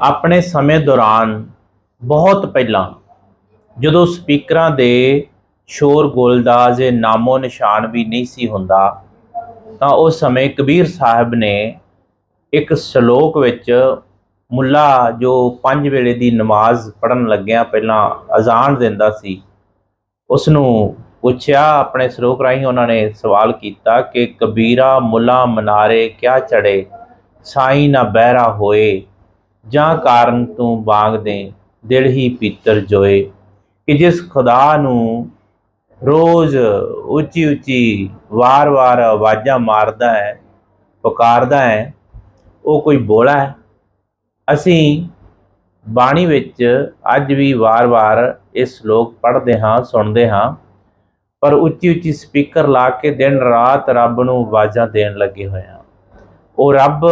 ਆਪਣੇ ਸਮੇਂ ਦੌਰਾਨ ਬਹੁਤ ਪਹਿਲਾਂ ਜਦੋਂ ਸਪੀਕਰਾਂ ਦੇ ਸ਼ੋਰ-ਗੁਲ ਦਾ ਜੇ ਨਾਮੋ ਨਿਸ਼ਾਨ ਵੀ ਨਹੀਂ ਸੀ ਹੁੰਦਾ, ਤਾਂ ਉਸ ਸਮੇਂ ਕਬੀਰ ਸਾਹਿਬ ਨੇ ਇੱਕ ਸ਼ਲੋਕ ਵਿੱਚ ਮੁੱਲਾ ਜੋ ਪੰਜ ਵੇਲੇ ਦੀ ਨਮਾਜ਼ ਪੜਨ ਲੱਗਿਆ ਪਹਿਲਾਂ ਅਜ਼ਾਨ ਦਿੰਦਾ ਸੀ ਉਸ ਨੂੰ ਪੁੱਛਿਆ, ਆਪਣੇ ਸ਼ਲੋਕ ਰਾਹੀਂ ਉਹਨਾਂ ਨੇ ਸਵਾਲ ਕੀਤਾ ਕਿ ਕਬੀਰਾ ਮੁੱਲਾ ਮਨਾਰੇ ਕਿਆ ਚੜੇ ਸਾਈਂ ਨਾ ਬਹਿਰਾ ਹੋਏ ਜਾਂ ਕਾਰਨ ਤੋਂ ਬਾਗ ਦੇ ਦਿਲ ਹੀ ਪੀਤਰ ਜੋਏ, ਕਿ ਜਿਸ ਖੁਦਾ ਨੂੰ ਰੋਜ਼ ਉੱਚੀ ਉੱਚੀ ਵਾਰ-ਵਾਰ ਆਵਾਜ਼ਾਂ ਮਾਰਦਾ ਹੈ, ਪੁਕਾਰਦਾ ਹੈ, ਉਹ ਕੋਈ ਬੋਲਾ ਹੈ? ਅਸੀਂ ਬਾਣੀ ਵਿੱਚ ਅੱਜ ਵੀ ਵਾਰ-ਵਾਰ ਇਸ ਸ਼ਲੋਕ ਪੜ੍ਹਦੇ ਹਾਂ, ਸੁਣਦੇ ਹਾਂ, ਪਰ ਉੱਚੀ ਉੱਚੀ ਸਪੀਕਰ ਲਾ ਕੇ ਦਿਨ ਰਾਤ ਰੱਬ ਨੂੰ ਆਵਾਜ਼ਾਂ ਦੇਣ ਲੱਗੇ ਹੋਏ ਹਾਂ। ਉਹ ਰੱਬ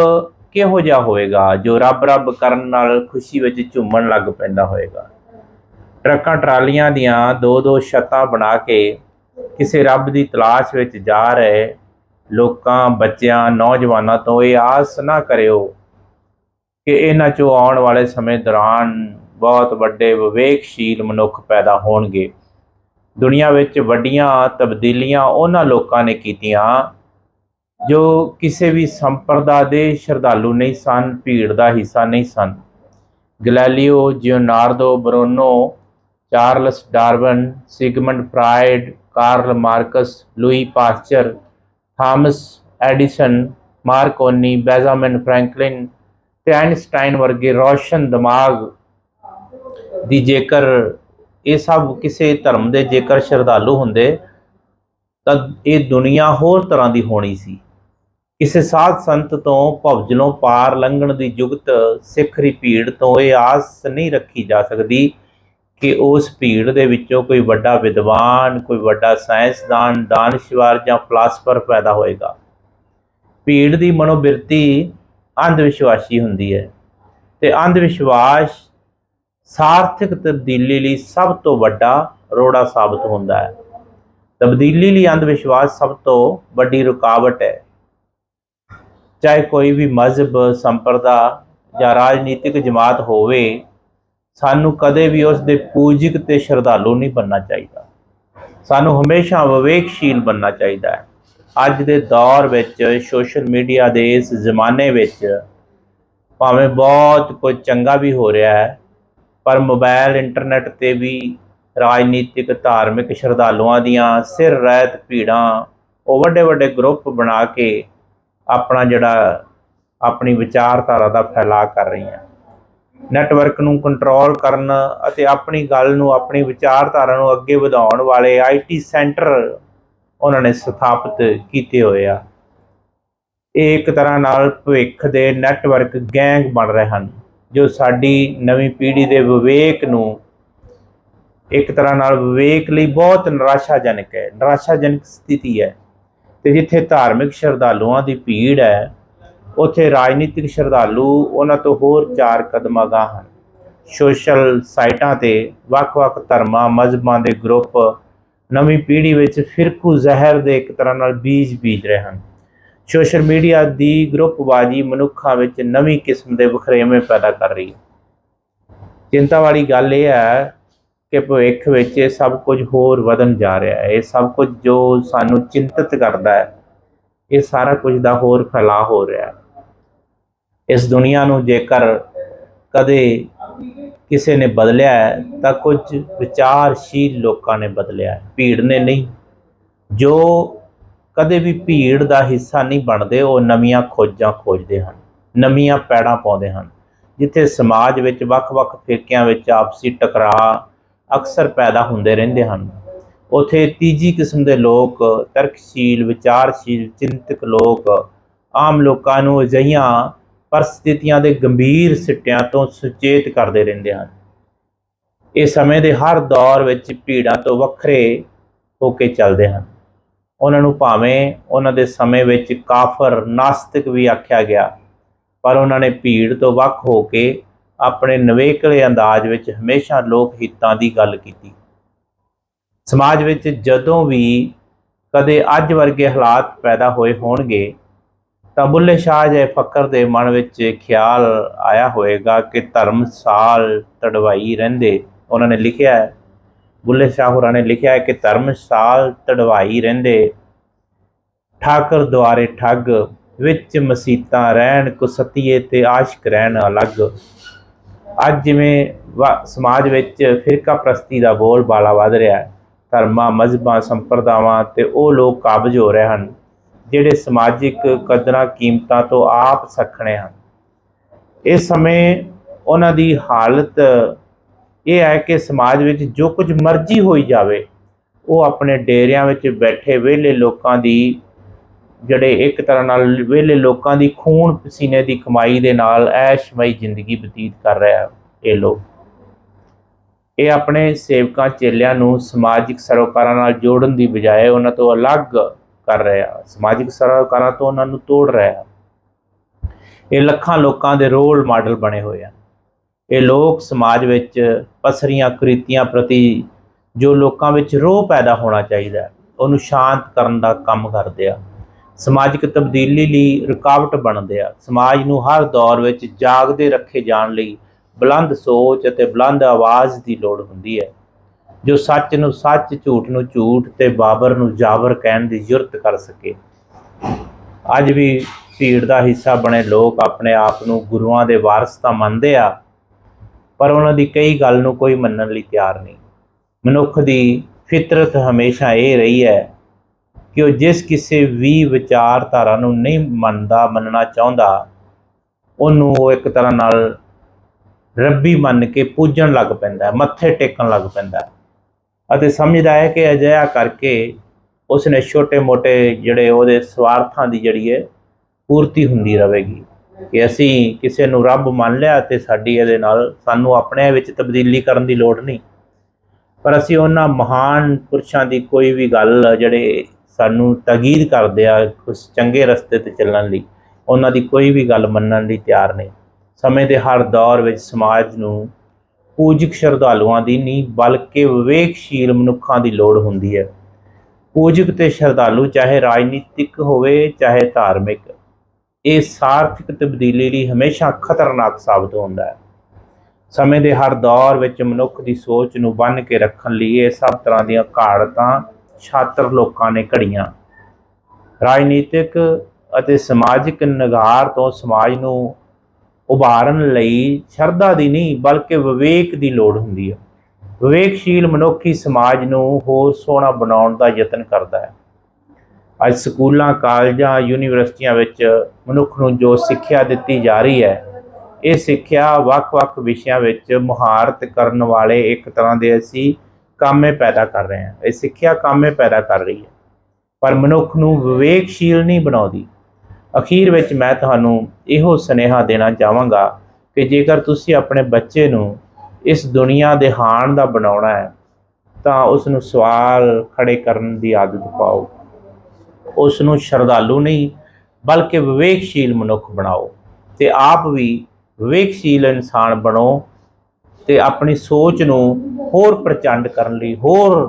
ਕਿਹੋ ਜਿਹਾ ਹੋਵੇਗਾ ਜੋ ਰੱਬ ਰੱਬ ਕਰਨ ਨਾਲ ਖੁਸ਼ੀ ਵਿੱਚ ਝੂਮਣ ਲੱਗ ਪੈਂਦਾ ਹੋਵੇਗਾ ਟਰੱਕਾਂ ਟਰਾਲੀਆਂ ਦੀਆਂ ਦੋ ਦੋ ਛੱਤਾਂ ਬਣਾ ਕੇ ਕਿਸੇ ਰੱਬ ਦੀ ਤਲਾਸ਼ ਵਿੱਚ ਜਾ ਰਹੇ ਲੋਕਾਂ, ਬੱਚਿਆਂ, ਨੌਜਵਾਨਾਂ ਤੋਂ ਇਹ ਆਸ ਨਾ ਕਰਿਓ ਕਿ ਇਹਨਾਂ ਚੋਂ ਆਉਣ ਵਾਲੇ ਸਮੇਂ ਦੌਰਾਨ ਬਹੁਤ ਵੱਡੇ ਵਿਵੇਕਸ਼ੀਲ ਮਨੁੱਖ ਪੈਦਾ ਹੋਣਗੇ। ਦੁਨੀਆ ਵਿੱਚ ਵੱਡੀਆਂ ਤਬਦੀਲੀਆਂ ਉਹਨਾਂ ਲੋਕਾਂ ਨੇ ਕੀਤੀਆਂ ਜੋ ਕਿਸੇ ਵੀ ਸੰਪਰਦਾ ਦੇ ਸ਼ਰਧਾਲੂ ਨਹੀਂ ਸਨ, ਭੀੜ ਦਾ ਹਿੱਸਾ ਨਹੀਂ ਸਨ। Galileo Giordano Bruno, Charles Darwin, Sigmund Freud, Karl Marx, Louis Pasteur, Thomas Edison, Marconi, Benjamin Franklin ਤੇ ਆਇਨਸਟਾਈਨ ਵਰਗੇ ਰੌਸ਼ਨ ਦਿਮਾਗ ਦੀ ਜੇਕਰ ਇਹ ਸਭ ਕਿਸੇ ਧਰਮ ਦੇ ਜੇਕਰ ਸ਼ਰਧਾਲੂ ਹੁੰਦੇ, ਤਾਂ ਇਹ ਦੁਨੀਆ ਹੋਰ ਤਰ੍ਹਾਂ ਦੀ ਹੋਣੀ ਸੀ। ਕਿਸੇ ਸਾਧ ਸੰਤ ਤੋਂ ਭਵਜਲੋਂ ਪਾਰ ਲੰਘਣ ਦੀ ਜੁਗਤ ਸਿੱਖਰੀ ਭੀੜ ਤੋਂ ਇਹ ਆਸ ਨਹੀਂ ਰੱਖੀ ਜਾ ਸਕਦੀ ਕਿ ਉਸ ਭੀੜ ਦੇ ਵਿੱਚੋਂ ਕੋਈ ਵੱਡਾ ਵਿਦਵਾਨ, ਕੋਈ ਵੱਡਾ ਸਾਇੰਸਦਾਨ, ਦਾਨਸ਼ਵਰ ਜਾਂ ਫਲਸਫਰ ਪੈਦਾ ਹੋਏਗਾ। ਭੀੜ ਦੀ ਮਨੋਬਿਰਤੀ ਅੰਧ ਵਿਸ਼ਵਾਸੀ ਹੁੰਦੀ ਹੈ ਤੇ ਅੰਧ ਵਿਸ਼ਵਾਸ ਸਾਰਥਕ ਤਬਦੀਲੀ ਲਈ ਸਭ ਤੋਂ ਵੱਡਾ ਰੋੜਾ ਸਾਬਤ ਹੁੰਦਾ ਹੈ। ਤਬਦੀਲੀ ਲਈ ਅੰਧ ਵਿਸ਼ਵਾਸ ਸਭ ਤੋਂ ਵੱਡੀ ਰੁਕਾਵਟ ਹੈ। ਚਾਹੇ ਕੋਈ ਵੀ ਮਜ਼ਹਬ, ਸੰਪਰਦਾ ਜਾਂ ਰਾਜਨੀਤਿਕ ਜਮਾਤ ਹੋਵੇ, ਸਾਨੂੰ ਕਦੇ ਵੀ ਉਸ ਦੇ ਪੂਜਕ ਤੇ ਸ਼ਰਧਾਲੂ ਨਹੀਂ ਬੰਨਣਾ ਚਾਹੀਦਾ। ਸਾਨੂੰ ਹਮੇਸ਼ਾ ਵਿਵੇਕਸ਼ੀਲ ਬੰਨਣਾ ਚਾਹੀਦਾ ਹੈ। ਅੱਜ ਦੇ ਦੌਰ ਵਿੱਚ, ਸੋਸ਼ਲ ਮੀਡੀਆ ਦੇ ਇਸ ਜ਼ਮਾਨੇ ਵਿੱਚ ਭਾਵੇਂ ਬਹੁਤ ਕੁਝ ਚੰਗਾ ਵੀ ਹੋ ਰਿਹਾ ਹੈ, ਪਰ ਮੋਬਾਈਲ ਇੰਟਰਨੈਟ ਤੇ ਵੀ ਰਾਜਨੀਤਿਕ, ਧਾਰਮਿਕ ਸ਼ਰਧਾਲੂਆਂ ਦੀਆਂ ਸਿਰ ਰਹਿਤ ਭੀੜਾਂ ਉਹ ਵੱਡੇ ਵੱਡੇ ਗਰੁੱਪ ਬਣਾ ਕੇ ਆਪਣਾ ਜਿਹੜਾ ਆਪਣੀ ਵਿਚਾਰਧਾਰਾ ਦਾ ਫੈਲਾਅ ਕਰ ਰਹੀਆਂ। ਨੈਟਵਰਕ ਨੂੰ ਕੰਟਰੋਲ ਕਰਨ ਅਤੇ ਆਪਣੀ ਗੱਲ ਨੂੰ, ਆਪਣੀ ਵਿਚਾਰਧਾਰਾ ਨੂੰ ਅੱਗੇ ਵਧਾਉਣ ਵਾਲੇ ਆਈਟੀ ਸੈਂਟਰ ਉਹਨਾਂ ਨੇ ਸਥਾਪਿਤ ਕੀਤੇ ਹੋਏ ਆ। ਇਹ ਇੱਕ ਤਰ੍ਹਾਂ ਨਾਲ ਭਵਿੱਖ ਦੇ ਨੈਟਵਰਕ ਗੈਂਗ ਬਣ ਰਹੇ ਹਨ, ਜੋ ਸਾਡੀ ਨਵੀਂ ਪੀੜ੍ਹੀ ਦੇ ਵਿਵੇਕ ਨੂੰ ਇੱਕ ਤਰ੍ਹਾਂ ਨਾਲ ਵਿਵੇਕ ਲਈ ਬਹੁਤ ਨਿਰਾਸ਼ਾਜਨਕ ਹੈ। ਨਿਰਾਸ਼ਾਜਨਕ ਸਥਿਤੀ ਹੈ। ਤੇ ਜਿੱਥੇ ਧਾਰਮਿਕ ਸ਼ਰਧਾਲੂਆਂ ਦੀ ਭੀੜ ਹੈ, ਉੱਥੇ ਰਾਜਨੀਤਿਕ ਸ਼ਰਧਾਲੂ ਉਹਨਾਂ ਤੋਂ ਹੋਰ ਚਾਰ ਕਦਮ ਅਗਾਂਹ ਹਨ। ਸੋਸ਼ਲ ਸਾਈਟਾਂ ਤੇ ਵੱਖ-ਵੱਖ ਧਰਮਾਂ, ਮਜ਼ਹਬਾਂ ਦੇ ਗਰੁੱਪ ਨਵੀਂ ਪੀੜ੍ਹੀ ਵਿੱਚ ਫਿਰਕੂ ਜ਼ਹਿਰ ਦੇ ਇੱਕ ਤਰ੍ਹਾਂ ਨਾਲ ਬੀਜ ਬੀਜ ਰਹੇ ਹਨ। ਸੋਸ਼ਲ ਮੀਡੀਆ ਦੀ ਗਰੁੱਪਬਾਜ਼ੀ ਮਨੁੱਖਾਂ ਵਿੱਚ ਨਵੀਂ ਕਿਸਮ ਦੇ ਵਖਰੇਵੇਂ ਪੈਦਾ ਕਰ ਰਹੀ ਹੈ। ਚਿੰਤਾ ਵਾਲੀ ਗੱਲ ਇਹ ਹੈ ਕਿ ਭਵਿੱਖ ਵਿੱਚ ਇਹ ਸਭ ਕੁਝ ਹੋਰ ਵਧਣ ਜਾ ਰਿਹਾ ਹੈ। ਇਹ ਸਭ ਕੁਝ ਜੋ ਸਾਨੂੰ ਚਿੰਤਤ ਕਰਦਾ ਹੈ, ਇਹ ਸਾਰਾ ਕੁਝ ਦਾ ਹੋਰ ਫੈਲਾਅ ਹੋ ਰਿਹਾ ਹੈ। ਇਸ ਦੁਨੀਆ ਨੂੰ ਜੇਕਰ ਕਦੇ ਕਿਸੇ ਨੇ ਬਦਲਿਆ ਹੈ, ਤਾਂ ਕੁਝ ਵਿਚਾਰਸ਼ੀਲ ਲੋਕਾਂ ਨੇ ਬਦਲਿਆ ਹੈ। ਭੀੜ ਨੇ ਨਹੀਂ। ਜੋ ਕਦੇ ਵੀ ਭੀੜ ਦਾ ਹਿੱਸਾ ਨਹੀਂ ਬਣਦੇ, ਉਹ ਨਵੀਆਂ ਖੋਜਾਂ ਖੋਜਦੇ ਹਨ, ਨਵੀਆਂ ਪੈੜਾਂ ਪਾਉਂਦੇ ਹਨ। ਜਿੱਥੇ ਸਮਾਜ ਵਿੱਚ ਵੱਖ-ਵੱਖ ਫਿਰਕਿਆਂ ਵਿੱਚ ਆਪਸੀ ਟਕਰਾਅ ਅਕਸਰ ਪੈਦਾ ਹੁੰਦੇ ਰਹਿੰਦੇ ਹਨ। ਉਥੇ ਤੀਜੀ ਕਿਸਮ ਦੇ ਲੋਕ, ਤਰਕਸ਼ੀਲ, ਵਿਚਾਰਸ਼ੀਲ, ਚਿੰਤਕ ਲੋਕ, ਆਮ ਲੋਕਾਂ ਨੂੰ ਅਜਿਹੀਆਂ ਪਰਿਸਥਿਤੀਆਂ ਦੇ ਗੰਭੀਰ ਸਿੱਟਿਆਂ ਤੋਂ ਸੁਚੇਤ ਕਰਦੇ ਰਹਿੰਦੇ ਹਨ। ਇਹ ਸਮੇਂ ਦੇ ਹਰ ਦੌਰ ਵਿੱਚ ਭੀੜਾਂ ਤੋਂ ਵੱਖਰੇ ਹੋ ਕੇ ਚੱਲਦੇ ਹਨ। ਉਹਨਾਂ ਨੂੰ ਭਾਵੇਂ ਉਹਨਾਂ ਦੇ ਸਮੇਂ ਵਿੱਚ ਕਾਫਰ, ਨਾਸਤਿਕ ਵੀ ਆਖਿਆ ਗਿਆ, ਪਰ ਉਹਨਾਂ ਨੇ ਭੀੜ ਤੋਂ ਵੱਖ ਹੋ ਕੇ ਆਪਣੇ ਨਵੇਕਲੇ ਅੰਦਾਜ਼ ਵਿੱਚ ਹਮੇਸ਼ਾ ਲੋਕ ਹਿੱਤਾਂ ਦੀ ਗੱਲ ਕੀਤੀ। ਸਮਾਜ ਵਿੱਚ ਜਦੋਂ ਵੀ ਕਦੇ ਅੱਜ ਵਰਗੇ ਹਾਲਾਤ ਪੈਦਾ ਹੋਏ ਹੋਣਗੇ, ਤਾਂ ਬੁੱਲੇ ਸ਼ਾਹ ਜੇ ਫਕਰ ਦੇ ਮਨ ਵਿੱਚ ਖਿਆਲ ਆਇਆ ਹੋਵੇਗਾ ਕਿ ਧਰਮ ਸਾਲ ਤੜਵਾਈ ਰਹਿੰਦੇ। ਉਹਨਾਂ ਨੇ ਲਿਖਿਆ ਹੈ ਬੁੱਲੇ ਸ਼ਾਹ ਹੋਰਾਂ ਨੇ ਲਿਖਿਆ ਹੈ ਕਿ ਧਰਮਸਾਲ ਤੜਵਾਈ ਰਹਿੰਦੇ। ਠਾਕਰ ਦੁਆਰੇ ਠੱਗ ਵਿੱਚ ਮਸੀਤਾਂ ਰਹਿਣ, ਕੁਸਤੀਏ ਤੇ ਆਸ਼ਕ ਰਹਿਣ ਅਲੱਗ। ਅੱਜ ਜਿਵੇਂ ਵਾ- ਸਮਾਜ ਵਿੱਚ ਫਿਰਕਾ ਪ੍ਰਸਤੀ ਦਾ ਬੋਲ ਬਾਲਾ ਵੱਧ ਰਿਹਾ ਹੈ, ਧਰਮਾਂ, ਮਜ਼ਹਬਾਂ, ਸੰਪਰਦਾਵਾਂ ਤੇ ਉਹ ਲੋਕ ਕਾਬਜ ਹੋ ਰਹੇ ਹਨ, ਜਿਹੜੇ ਸਮਾਜਿਕ ਕਦਰਾਂ, ਕੀਮਤਾਂ ਤੋਂ ਆਪ ਸਖਣੇ ਹਨ। ਇਸ ਸਮੇਂ ਉਹਨਾਂ ਦੀ ਹਾਲਤ ਇਹ ਹੈ ਕਿ ਸਮਾਜ ਵਿੱਚ ਜੋ ਕੁਝ ਮਰਜ਼ੀ ਹੋਈ ਜਾਵੇ, ਉਹ ਆਪਣੇ ਡੇਰਿਆਂ ਵਿੱਚ ਬੈਠੇ ਵਿਹਲੇ ਲੋਕਾਂ ਦੀ ਜਿਹੜੇ ਇੱਕ ਤਰ੍ਹਾਂ ਨਾਲ ਵਿਹਲੇ ਲੋਕਾਂ ਦੀ ਖੂਨ ਪਸੀਨੇ ਦੀ ਕਮਾਈ ਦੇ ਨਾਲ ਐਸ਼ਮਈ ਜ਼ਿੰਦਗੀ ਬਤੀਤ ਕਰ ਰਿਹਾ ਇਹ ਲੋਕ। ਇਹ ਆਪਣੇ ਸੇਵਕਾਂ ਚੇਲਿਆਂ ਨੂੰ ਸਮਾਜਿਕ ਸਰੋਕਾਰਾਂ ਨਾਲ ਜੋੜਨ ਦੀ ਬਜਾਏ ਉਹਨਾਂ ਤੋਂ ਅਲੱਗ ਕਰ ਰਿਹਾ ਸਮਾਜਿਕ ਸਰੋਕਾਰਾਂ ਤੋਂ ਉਹਨਾਂ ਨੂੰ ਤੋੜ ਰਿਹਾ ਇਹ ਲੱਖਾਂ ਲੋਕਾਂ ਦੇ ਰੋਲ ਮਾਡਲ ਬਣੇ ਹੋਏ ਆ। ਇਹ ਲੋਕ ਸਮਾਜ ਵਿੱਚ ਪਸਰੀਆਂ ਕ੍ਰਿਤੀਆਂ ਪ੍ਰਤੀ ਜੋ ਲੋਕਾਂ ਵਿੱਚ ਰੋਹ ਪੈਦਾ ਹੋਣਾ ਚਾਹੀਦਾ, ਉਹਨੂੰ ਸ਼ਾਂਤ ਕਰਨ ਦਾ ਕੰਮ ਕਰਦੇ ਆ। ਸਮਾਜਿਕ ਤਬਦੀਲੀ ਲਈ ਰੁਕਾਵਟ ਬਣਦੇ ਆ। ਸਮਾਜ ਨੂੰ ਹਰ ਦੌਰ ਵਿੱਚ ਜਾਗਦੇ ਰੱਖੇ ਜਾਣ ਲਈ ਬੁਲੰਦ ਸੋਚ ਅਤੇ ਬੁਲੰਦ ਆਵਾਜ਼ ਦੀ ਲੋੜ ਹੁੰਦੀ ਹੈ। ਜੋ ਸੱਚ ਨੂੰ ਸੱਚ, ਝੂਠ ਨੂੰ ਝੂਠ ਤੇ ਬਾਬਰ ਨੂੰ ਜਾਬਰ ਕਹਿਣ ਦੀ ਜੁਰਤ ਕਰ ਸਕੇ। ਅੱਜ ਵੀ ਭੀੜ ਦਾ ਹਿੱਸਾ ਬਣੇ ਲੋਕ ਆਪਣੇ ਆਪ ਨੂੰ ਗੁਰੂਆਂ ਦੇ ਵਾਰਸ ਤਾਂ ਮੰਨਦੇ ਆ, ਪਰ ਉਹਨਾਂ ਦੀ ਕਈ ਗੱਲ ਨੂੰ ਕੋਈ ਮੰਨਣ ਲਈ ਤਿਆਰ ਨਹੀਂ। ਮਨੁੱਖ ਦੀ ਫਿਤਰਤ ਹਮੇਸ਼ਾ ਇਹ ਰਹੀ ਹੈ ਕਿ ਉਹ ਜਿਸ ਕਿਸੇ ਵੀ ਵਿਚਾਰਧਾਰਾ ਨੂੰ ਨਹੀਂ ਮੰਨਦਾ, ਮੰਨਣਾ ਚਾਹੁੰਦਾ, ਉਹਨੂੰ ਉਹ ਇੱਕ ਤਰ੍ਹਾਂ ਨਾਲ ਰੱਬੀ ਮੰਨ ਕੇ ਪੂਜਣ ਲੱਗ ਪੈਂਦਾ ਮੱਥੇ ਟੇਕਣ ਲੱਗ ਪੈਂਦਾ ਅਤੇ ਸਮਝਦਾ ਹੈ ਕਿ ਅਜਿਹਾ ਕਰਕੇ ਉਸਨੇ ਛੋਟੇ-ਮੋਟੇ ਜਿਹੜੇ ਉਹਦੇ ਸਵਾਰਥਾਂ ਦੀ ਜਿਹੜੀ ਹੈ, ਪੂਰਤੀ ਹੁੰਦੀ ਰਹੇਗੀ ਕਿ ਅਸੀਂ ਕਿਸੇ ਨੂੰ ਰੱਬ ਮੰਨ ਲਿਆ ਤੇ ਸਾਡੀ ਇਹਦੇ ਨਾਲ ਸਾਨੂੰ ਆਪਣੇ ਵਿੱਚ ਤਬਦੀਲੀ ਕਰਨ ਦੀ ਲੋੜ ਨਹੀਂ। ਪਰ ਅਸੀਂ ਉਹਨਾਂ ਮਹਾਨ ਪੁਰਸ਼ਾਂ ਦੀ ਕੋਈ ਵੀ ਗੱਲ ਜਿਹੜੇ ਸਾਨੂੰ ਤਗੀਦ ਕਰਦੇ ਆ ਕੁਝ ਚੰਗੇ ਰਸਤੇ ਤੇ ਚੱਲਣ ਲਈ। ਉਹਨਾਂ ਦੀ ਕੋਈ ਵੀ ਗੱਲ ਮੰਨਣ ਲਈ ਤਿਆਰ ਨਹੀਂ। ਸਮੇਂ ਦੇ ਹਰ ਦੌਰ ਵਿੱਚ ਸਮਾਜ ਨੂੰ ਪੂਜਕ ਸ਼ਰਧਾਲੂਆਂ ਦੀ ਨਹੀਂ ਬਲਕਿ ਵਿਵੇਕਸ਼ੀਲ ਮਨੁੱਖਾਂ ਦੀ ਲੋੜ ਹੁੰਦੀ ਹੈ। ਪੂਜਕ ਤੇ ਸ਼ਰਧਾਲੂ ਚਾਹੇ ਰਾਜਨੀਤਿਕ ਹੋਵੇ, ਚਾਹੇ ਧਾਰਮਿਕ, ਇਹ ਸਾਰਥਿਕ ਤਬਦੀਲੀ ਲਈ ਹਮੇਸ਼ਾ ਖਤਰਨਾਕ ਸਾਬਤ ਹੁੰਦਾ ਹੈ। ਸਮੇਂ ਦੇ ਹਰ ਦੌਰ ਵਿੱਚ ਮਨੁੱਖ ਦੀ ਸੋਚ ਨੂੰ ਬੰਨ੍ਹ ਕੇ ਰੱਖਣ ਲਈ ਇਹ ਸਭ ਤਰ੍ਹਾਂ ਦੀਆਂ ਘਾੜਤਾਂ ਛਾਤਰ ਲੋਕਾਂ ਨੇ ਘੜੀਆਂ। ਰਾਜਨੀਤਿਕ ਅਤੇ ਸਮਾਜਿਕ ਨਿਗਾਰ ਤੋਂ ਸਮਾਜ ਨੂੰ ਉਭਾਰਨ ਲਈ ਸ਼ਰਧਾ ਦੀ ਨਹੀਂ, ਬਲਕਿ ਵਿਵੇਕ ਦੀ ਲੋੜ ਹੁੰਦੀ ਹੈ। ਵਿਵੇਕਸ਼ੀਲ ਮਨੁੱਖੀ ਸਮਾਜ ਨੂੰ ਹੋਰ ਸੋਹਣਾ ਬਣਾਉਣ ਦਾ ਯਤਨ ਕਰਦਾ ਹੈ। ਅੱਜ ਸਕੂਲਾਂ, ਕਾਲਜਾਂ, ਯੂਨੀਵਰਸਿਟੀਆਂ ਵਿੱਚ ਮਨੁੱਖ ਨੂੰ ਜੋ ਸਿੱਖਿਆ ਦਿੱਤੀ ਜਾ ਰਹੀ ਹੈ, ਇਹ ਸਿੱਖਿਆ ਵੱਖ-ਵੱਖ ਵਿਸ਼ਿਆਂ ਵਿੱਚ ਮੁਹਾਰਤ ਕਰਨ ਵਾਲੇ ਇੱਕ ਤਰ੍ਹਾਂ ਦੇ ਅਸੀਂ ਕਾਮੇ ਪੈਦਾ ਕਰ ਰਹੇ ਹਾਂ ਇਹ ਸਿੱਖਿਆ ਕਾਮੇ ਪੈਦਾ ਕਰ ਰਹੀ ਹੈ। ਪਰ ਮਨੁੱਖ ਨੂੰ ਵਿਵੇਕਸ਼ੀਲ ਨਹੀਂ ਬਣਾਉਂਦੀ। ਅਖੀਰ ਵਿੱਚ ਮੈਂ ਤੁਹਾਨੂੰ ਇਹੋ ਸੁਨੇਹਾ ਦੇਣਾ ਚਾਹਾਂਗਾ ਕਿ ਜੇਕਰ ਤੁਸੀਂ ਆਪਣੇ ਬੱਚੇ ਨੂੰ ਇਸ ਦੁਨੀਆ ਦੇ ਹਾਣ ਦਾ ਬਣਾਉਣਾ ਹੈ, ਤਾਂ ਉਸ ਨੂੰ ਸਵਾਲ ਖੜੇ ਕਰਨ ਦੀ ਆਦਤ ਪਾਓ। ਉਸ ਨੂੰ ਸ਼ਰਧਾਲੂ ਨਹੀਂ, ਬਲਕਿ ਵਿਵੇਕਸ਼ੀਲ ਮਨੁੱਖ ਬਣਾਓ। ਤੇ ਆਪ ਵੀ ਵਿਵੇਕਸ਼ੀਲ ਇਨਸਾਨ ਬਣੋ ਤੇ ਆਪਣੀ ਸੋਚ ਨੂੰ ਹੋਰ ਪ੍ਰਚੰਡ ਕਰਨ ਲਈ, ਹੋਰ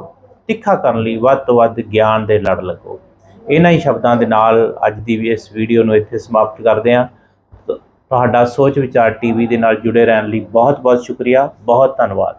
ਤਿੱਖਾ ਕਰਨ ਲਈ ਵੱਧ ਤੋਂ ਵੱਧ ਗਿਆਨ ਦੇ ਲੜ ਲੱਗੋ। ਇਹਨਾਂ ਹੀ ਸ਼ਬਦਾਂ ਦੇ ਨਾਲ ਅੱਜ ਦੀ ਵੀ ਇਸ ਵੀਡੀਓ ਨੂੰ ਇੱਥੇ ਸਮਾਪਤ ਕਰਦੇ ਹਾਂ। ਤੁਹਾਡਾ ਸੋਚ ਵਿਚਾਰ ਟੀਵੀ ਦੇ ਨਾਲ ਜੁੜੇ ਰਹਿਣ ਲਈ ਬਹੁਤ ਬਹੁਤ ਸ਼ੁਕਰੀਆ। ਬਹੁਤ ਧੰਨਵਾਦ।